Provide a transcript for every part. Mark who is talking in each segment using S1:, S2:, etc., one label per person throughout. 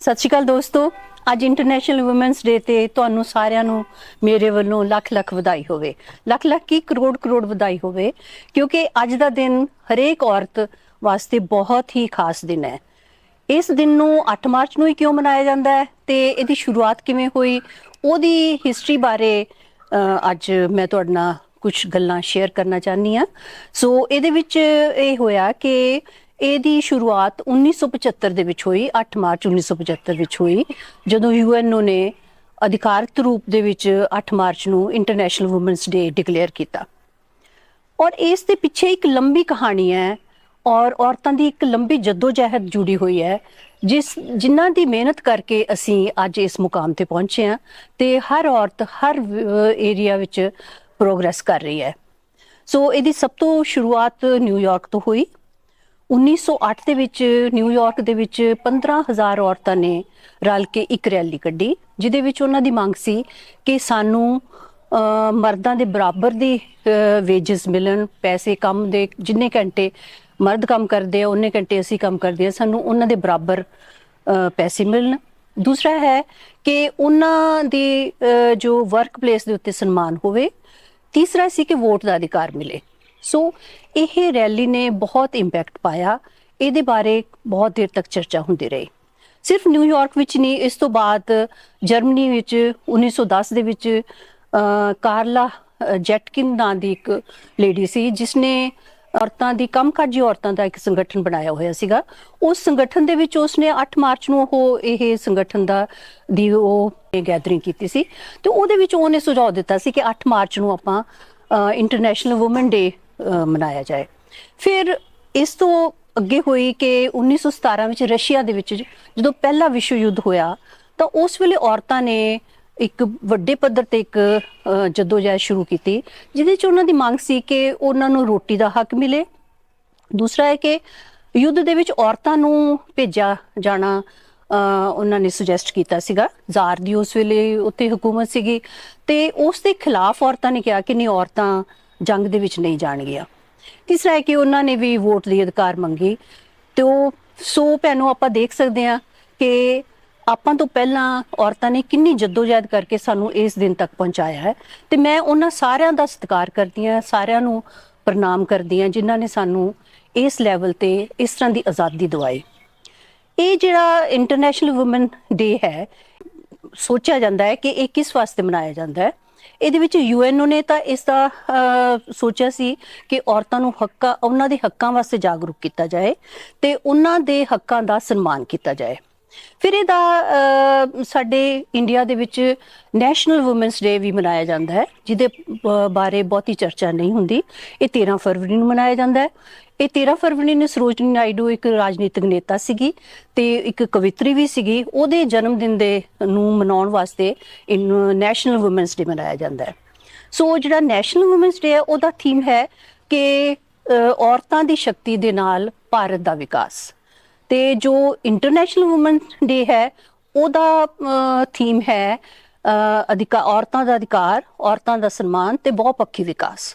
S1: ਸਤਿ ਸ਼੍ਰੀ ਅਕਾਲ ਦੋਸਤੋ। ਅੱਜ ਇੰਟਰਨੈਸ਼ਨਲ ਔਮਨਸ ਡੇ ਤੇ ਤੁਹਾਨੂੰ ਸਾਰਿਆਂ ਨੂੰ ਮੇਰੇ ਵੱਲੋਂ ਲੱਖ ਲੱਖ ਵਧਾਈ ਹੋਵੇ। ਲੱਖ ਲੱਖ ਕੀ ਕਰੋੜ ਕਰੋੜ ਵਧਾਈ ਹੋਵੇ, ਕਿਉਂਕਿ ਅੱਜ ਦਾ ਦਿਨ ਹਰੇਕ ਔਰਤ ਵਾਸਤੇ ਬਹੁਤ ਹੀ ਖਾਸ ਦਿਨ ਹੈ। ਇਸ ਦਿਨ ਨੂੰ 8 ਮਾਰਚ ਨੂੰ ਹੀ ਕਿਉਂ ਮਨਾਇਆ ਜਾਂਦਾ ਹੈ ਤੇ ਇਹਦੀ ਸ਼ੁਰੂਆਤ ਕਿਵੇਂ ਹੋਈ, ਉਹਦੀ ਹਿਸਟਰੀ ਬਾਰੇ ਅੱਜ ਮੈਂ ਤੁਹਾਡੇ ਨਾਲ ਕੁਝ ਗੱਲਾਂ ਸ਼ੇਅਰ ਕਰਨਾ ਚਾਹਨੀ ਆ ਸੋ ਇਹਦੇ ਵਿੱਚ ਇਹ ਹੋਇਆ ਕਿ ਇਹਦੀ ਸ਼ੁਰੂਆਤ 1975 ਦੇ ਵਿੱਚ ਹੋਈ 8 ਮਾਰਚ 1975 ਵਿੱਚ ਹੋਈ, ਜਦੋਂ ਯੂਐਨਓ ਨੇ ਅਧਿਕਾਰਤ ਰੂਪ ਦੇ ਵਿੱਚ 8 ਮਾਰਚ ਨੂੰ ਇੰਟਰਨੈਸ਼ਨਲ ਔਮਨਸ ਡੇ ਡਿਕਲੇਅਰ ਕੀਤਾ। ਔਰ ਇਸ ਦੇ ਪਿੱਛੇ ਇੱਕ ਲੰਬੀ ਕਹਾਣੀ ਹੈ ਔਰ ਔਰਤਾਂ ਦੀ ਇੱਕ ਲੰਬੀ ਜਦੋਜਹਿਦ ਜੁੜੀ ਹੋਈ ਹੈ, ਜਿਸ, ਜਿਨ੍ਹਾਂ ਦੀ ਮਿਹਨਤ ਕਰਕੇ ਅਸੀਂ ਅੱਜ ਇਸ ਮੁਕਾਮ ਤੇ ਪਹੁੰਚੇ ਹਾਂ ਤੇ ਹਰ ਔਰਤ ਹਰ ਏਰੀਆ ਵਿੱਚ ਪ੍ਰੋਗਰੈਸ ਕਰ ਰਹੀ ਹੈ। ਸੋ ਇਹਦੀ ਸਭ ਤੋਂ ਸ਼ੁਰੂਆਤ ਨਿਊਯਾਰਕ ਤੋਂ ਹੋਈ। 1908 ਦੇ ਵਿੱਚ ਨਿਊਯਾਰਕ ਦੇ ਵਿੱਚ 15000 ਔਰਤਾਂ ਨੇ ਰਲ ਕੇ ਇੱਕ ਰੈਲੀ ਕੱਢੀ, ਜਿਹਦੇ ਵਿੱਚ ਉਹਨਾਂ ਦੀ ਮੰਗ ਸੀ ਕਿ ਸਾਨੂੰ ਮਰਦਾਂ ਦੇ ਬਰਾਬਰ ਦੀ ਵੇਜਸ ਮਿਲਣ, ਪੈਸੇ ਕੰਮ ਦੇ, ਜਿੰਨੇ ਘੰਟੇ ਮਰਦ ਕੰਮ ਕਰਦੇ ਆ, ਉਹਨੇ ਘੰਟੇ ਅਸੀਂ ਕੰਮ ਕਰਦੇ ਆ, ਸਾਨੂੰ ਉਹਨਾਂ ਦੇ ਬਰਾਬਰ ਪੈਸੇ ਮਿਲਣ। ਦੂਸਰਾ ਹੈ ਕਿ ਉਹਨਾਂ ਦੇ ਜੋ ਵਰਕ ਪਲੇਸ ਦੇ ਉੱਤੇ ਸਨਮਾਨ ਹੋਵੇ, ਤੀਸਰਾ ਸੀ ਕਿ ਵੋਟ ਦਾ ਅਧਿਕਾਰ ਮਿਲੇ। ਸੋ ਇਹ ਰੈਲੀ ਨੇ ਬਹੁਤ ਇੰਪੈਕਟ ਪਾਇਆ। ਇਹਦੇ ਬਾਰੇ ਬਹੁਤ ਦੇਰ ਤੱਕ ਚਰਚਾ ਹੁੰਦੀ ਰਹੀ। ਸਿਰਫ ਨਿਊਯਾਰਕ ਵਿੱਚ ਨਹੀਂ, ਇਸ ਤੋਂ ਬਾਅਦ ਜਰਮਨੀ ਵਿੱਚ 1910 ਦੇ ਵਿੱਚ ਕਾਰਲਾ ਜੈਟਕਿਨ ਨਾਂ ਦੀ ਇੱਕ ਲੇਡੀ ਸੀ ਜਿਸ ਨੇ ਔਰਤਾਂ ਦੀ, ਕੰਮਕਾਜੀ ਔਰਤਾਂ ਦਾ ਇੱਕ ਸੰਗਠਨ ਬਣਾਇਆ ਹੋਇਆ ਸੀਗਾ। ਉਸ ਸੰਗਠਨ ਦੇ ਵਿੱਚ ਉਸਨੇ 8 ਮਾਰਚ ਨੂੰ ਉਹ ਇਹ ਸੰਗਠਨ ਦਾ, ਦੀ ਉਹ ਗੈਦਰਿੰਗ ਕੀਤੀ ਸੀ। ਤੇ ਉਹਦੇ ਵਿੱਚ ਉਹਨੇ ਸੁਝਾਅ ਦਿੱਤਾ ਸੀ ਕਿ 8 ਮਾਰਚ ਨੂੰ ਆਪਾਂ ਇੰਟਰਨੈਸ਼ਨਲ ਔਮਨ ਡੇ ਮਨਾਇਆ ਜਾਏ। ਫਿਰ ਇਸ ਤੋਂ ਅੱਗੇ ਹੋਈ ਕਿ 1917 ਵਿੱਚ ਰਸ਼ੀਆ ਦੇ ਵਿੱਚ ਜਦੋਂ ਪਹਿਲਾ ਵਿਸ਼ਵ ਯੁੱਧ ਹੋਇਆ ਤਾਂ ਉਸ ਵੇਲੇ ਔਰਤਾਂ ਨੇ ਇੱਕ ਵੱਡੇ ਪੱਧਰ ਤੇ ਇੱਕ ਅ, ਜਦੋਜਹਿਦ ਸ਼ੁਰੂ ਕੀਤੀ ਜਿਹਦੇ ਚ ਉਹਨਾਂ ਦੀ ਮੰਗ ਸੀ ਕਿ ਉਹਨਾਂ ਨੂੰ ਰੋਟੀ ਦਾ ਹੱਕ ਮਿਲੇ। ਦੂਸਰਾ ਹੈ ਕਿ ਯੁੱਧ ਦੇ ਵਿੱਚ ਔਰਤਾਂ ਨੂੰ ਭੇਜਿਆ ਜਾਣਾ ਅ, ਉਹਨਾਂ ਨੇ ਸੁਜੈਸਟ ਕੀਤਾ ਸੀਗਾ। ਜ਼ਾਰ ਦੀ ਉਸ ਵੇਲੇ ਉੱਥੇ ਹਕੂਮਤ ਸੀਗੀ ਤੇ ਉਸ ਦੇ ਖਿਲਾਫ ਔਰਤਾਂ ਨੇ ਕਿਹਾ ਕਿ ਨਹੀਂ ਔਰਤਾਂ ਜੰਗ ਦੇ ਵਿੱਚ ਨਹੀਂ ਜਾਣਗੀਆਂ ਤੀਸਰਾ ਹੈ ਕਿ ਉਹਨਾਂ ਨੇ ਵੀ ਵੋਟ ਦੀ ਅਧਿਕਾਰ ਮੰਗੀ, ਤੇ ਉਹ ਸੋ ਭੈਣੋ ਆਪਾਂ ਦੇਖ ਸਕਦੇ ਹਾਂ ਕਿ ਆਪਾਂ ਤੋਂ ਪਹਿਲਾਂ ਔਰਤਾਂ ਨੇ ਕਿੰਨੀ ਜਦੋਜਹਿਦ ਕਰਕੇ ਸਾਨੂੰ ਇਸ ਦਿਨ ਤੱਕ ਪਹੁੰਚਾਇਆ ਹੈ। ਤੇ ਮੈਂ ਉਹਨਾਂ ਸਾਰਿਆਂ ਦਾ ਸਤਿਕਾਰ ਕਰਦੀ ਹਾਂ, ਸਾਰਿਆਂ ਨੂੰ ਪ੍ਰਣਾਮ ਕਰਦੀ ਹਾਂ ਜਿਨ੍ਹਾਂ ਨੇ ਸਾਨੂੰ ਇਸ ਲੈਵਲ ਤੇ ਇਸ ਤਰ੍ਹਾਂ ਦੀ ਆਜ਼ਾਦੀ ਦਿਵਾਈ। ਇਹ ਜਿਹੜਾ ਇੰਟਰਨੈਸ਼ਨਲ ਔਮਨ ਡੇ ਹੈ, ਸੋਚਿਆ ਜਾਂਦਾ ਹੈ ਕਿ ਇਹ ਕਿਸ ਵਾਸਤੇ ਮਨਾਇਆ ਜਾਂਦਾ ਹੈ? ਇਹਦੇ ਵਿੱਚ ਯੂਐਨਓ ਨੇ ਤਾਂ ਇਸ ਦਾ ਸੋਚਿਆ ਸੀ ਕਿ ਔਰਤਾਂ ਨੂੰ ਹੱਕਾਂ, ਉਹਨਾਂ ਦੇ ਹੱਕਾਂ ਵਾਸਤੇ ਜਾਗਰੂਕ ਕੀਤਾ ਜਾਏ ਤੇ ਉਹਨਾਂ ਦੇ ਹੱਕਾਂ ਦਾ ਸਨਮਾਨ ਕੀਤਾ ਜਾਏ। ਫਿਰ ਇਹਦਾ ਸਾਡੇ ਇੰਡੀਆ ਦੇ ਵਿੱਚ ਨੈਸ਼ਨਲ ਔਮਨਸ ਡੇ ਵੀ ਮਨਾਇਆ ਜਾਂਦਾ ਹੈ, ਜਿਹਦੇ ਬਾਰੇ ਬਹੁਤੀ ਚਰਚਾ ਨਹੀਂ ਹੁੰਦੀ। ਇਹ 13 ਫਰਵਰੀ ਨੂੰ ਮਨਾਇਆ ਜਾਂਦਾ ਹੈ। ਇਹ 13 ਫਰਵਰੀ ਨੂੰ ਸਰੋਜਨੀ ਨਾਇਡੂ ਇੱਕ ਰਾਜਨੀਤਿਕ ਨੇਤਾ ਸੀਗੀ ਤੇ ਇੱਕ ਕਵਿਤਰੀ ਵੀ ਸੀਗੀ। ਉਹਦੇ ਜਨਮ ਦਿਨ ਦੇ ਨੂੰ ਮਨਾਉਣ ਵਾਸਤੇ ਇਹਨੂੰ ਨੈਸ਼ਨਲ ਔਮਨਸ ਡੇ ਮਨਾਇਆ ਜਾਂਦਾ ਹੈ। ਸੋ ਜਿਹੜਾ ਨੈਸ਼ਨਲ ਔਮਨਸ ਡੇ ਹੈ, ਉਹਦਾ ਥੀਮ ਹੈ ਕਿ ਔਰਤਾਂ ਦੀ ਸ਼ਕਤੀ ਦੇ ਨਾਲ ਭਾਰਤ ਦਾ ਵਿਕਾਸ। ਤੇ ਜੋ ਇੰਟਰਨੈਸ਼ਨਲ ਔਮਨ ਡੇ ਹੈ, ਉਹਦਾ ਥੀਮ ਹੈ ਅਧਿਕਾਰ ਔਰਤਾਂ ਦਾ ਅਧਿਕਾਰ, ਔਰਤਾਂ ਦਾ ਸਨਮਾਨ ਤੇ ਬਹੁਪੱਖੀ ਵਿਕਾਸ।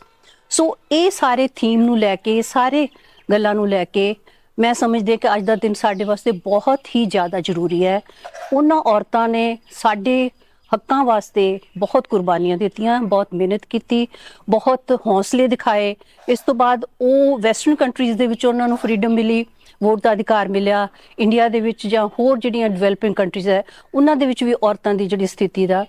S1: ਸੋ ਇਹ ਸਾਰੇ ਥੀਮ ਨੂੰ ਲੈ ਕੇ, ਸਾਰੇ ਗੱਲਾਂ ਨੂੰ ਲੈ ਕੇ ਮੈਂ ਸਮਝਦੀ ਕਿ ਅੱਜ ਦਾ ਦਿਨ ਸਾਡੇ ਵਾਸਤੇ ਬਹੁਤ ਹੀ ਜ਼ਿਆਦਾ ਜ਼ਰੂਰੀ ਹੈ। ਉਹਨਾਂ ਔਰਤਾਂ ਨੇ ਸਾਡੇ ਹੱਕਾਂ ਵਾਸਤੇ ਬਹੁਤ ਕੁਰਬਾਨੀਆਂ ਦਿੱਤੀਆਂ, ਬਹੁਤ ਮਿਹਨਤ ਕੀਤੀ, ਬਹੁਤ ਹੌਸਲੇ ਦਿਖਾਏ। ਇਸ ਤੋਂ ਬਾਅਦ ਉਹ ਵੈਸਟਰਨ ਕੰਟਰੀਜ਼ ਦੇ ਵਿੱਚ ਉਹਨਾਂ ਨੂੰ ਫਰੀडम ਮਿਲੀ ਵੋਟ ਦਾ ਅਧਿਕਾਰ ਮਿਲਿਆ। ਇੰਡੀਆ ਦੇ ਵਿੱਚ ਜਾਂ ਹੋਰ ਜਿਹੜੀਆਂ ਡਿਵੈਲਪਿੰਗ ਕੰਟਰੀਜ਼ ਹੈ, ਉਹਨਾਂ ਦੇ ਵਿੱਚ ਵੀ ਔਰਤਾਂ ਦੀ ਜਿਹੜੀ ਸਥਿਤੀ ਦਾ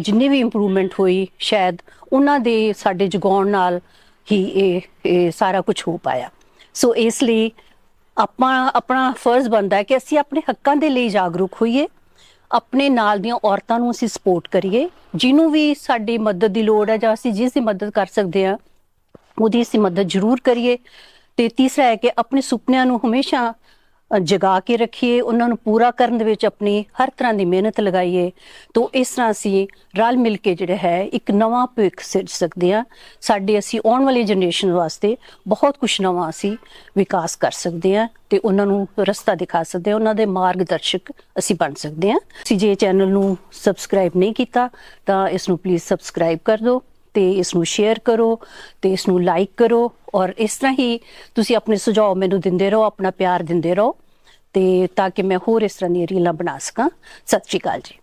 S1: ਜਿੰਨੀ ਵੀ ਇੰਪਰੂਵਮੈਂਟ ਹੋਈ, ਸ਼ਾਇਦ ਉਹਨਾਂ ਦੇ ਸਾਡੇ ਜਗਾਉਣ ਨਾਲ ਹੀ ਇਹ ਇਹ ਸਾਰਾ ਕੁਝ ਹੋ ਪਾਇਆ। ਸੋ ਇਸ ਲਈ ਆਪਾਂ, ਆਪਣਾ ਫਰਜ਼ ਬਣਦਾ ਹੈ ਕਿ ਅਸੀਂ ਆਪਣੇ ਹੱਕਾਂ ਦੇ ਲਈ ਜਾਗਰੂਕ ਹੋਈਏ। ਆਪਣੇ ਨਾਲ ਦੀਆਂ ਔਰਤਾਂ ਨੂੰ ਅਸੀਂ ਸਪੋਰਟ ਕਰੀਏ, ਜਿਹਨੂੰ ਵੀ ਸਾਡੀ ਮਦਦ ਦੀ ਲੋੜ ਹੈ ਜਾਂ ਅਸੀਂ ਜਿਸ ਦੀ ਮਦਦ ਕਰ ਸਕਦੇ ਹਾਂ, ਉਹਦੀ ਅਸੀਂ ਮਦਦ ਜ਼ਰੂਰ ਕਰੀਏ। ਤੇ ਤੀਸਰਾ ਹੈ ਕਿ ਆਪਣੇ ਸੁਪਨਿਆਂ ਨੂੰ ਹਮੇਸ਼ਾ ਜਗਾ ਕੇ ਰੱਖੀਏ, ਉਹਨਾਂ ਨੂੰ ਪੂਰਾ ਕਰਨ ਦੇ ਵਿੱਚ ਆਪਣੀ ਹਰ ਤਰ੍ਹਾਂ ਦੀ ਮਿਹਨਤ ਲਗਾਈਏ, ਤੋਂ ਇਸ ਤਰ੍ਹਾਂ ਅਸੀਂ ਰਲ ਮਿਲ ਕੇ ਜਿਹੜਾ ਹੈ ਇੱਕ ਨਵਾਂ ਭਵਿੱਖ ਸਿਰਜ ਸਕਦੇ ਹਾਂ। ਸਾਡੇ ਅਸੀਂ ਆਉਣ ਵਾਲੀ ਜਨਰੇਸ਼ਨ ਵਾਸਤੇ ਬਹੁਤ ਕੁਝ ਨਵਾਂ ਅਸੀਂ ਵਿਕਾਸ ਕਰ ਸਕਦੇ ਹਾਂ ਤੇ ਉਹਨਾਂ ਨੂੰ ਰਸਤਾ ਦਿਖਾ ਸਕਦੇ ਹਾਂ, ਉਹਨਾਂ ਦੇ ਮਾਰਗਦਰਸ਼ਕ ਅਸੀਂ ਬਣ ਸਕਦੇ ਹਾਂ। ਅਸੀਂ ਜੇ ਚੈਨਲ ਨੂੰ ਸਬਸਕ੍ਰਾਈਬ ਨਹੀਂ ਕੀਤਾ, ਤਾਂ ਇਸ ਨੂੰ ਪਲੀਜ਼ ਸਬਸਕ੍ਰਾਈਬ ਕਰ ਦਿਓ। ਤੇ ਇਸ ਨੂੰ ਸ਼ੇਅਰ ਕਰੋ ਤੇ ਇਸ ਨੂੰ ਲਾਈਕ ਕਰੋ ਔਰ ਇਸ ਤਰ੍ਹਾਂ ਹੀ ਤੁਸੀਂ ਆਪਣੇ ਸੁਝਾਅ ਮੈਨੂੰ ਦਿੰਦੇ ਰਹੋ, ਆਪਣਾ ਪਿਆਰ ਦਿੰਦੇ ਰਹੋ ਤੇ ਤਾਂ ਕਿ ਮੈਂ ਹੋਰ ਇਸ ਤਰ੍ਹਾਂ ਦੀਆਂ ਰੀਲਾਂ ਬਣਾ ਸਕਾਂ। ਸਤਿ ਸ਼੍ਰੀ ਅਕਾਲ ਜੀ।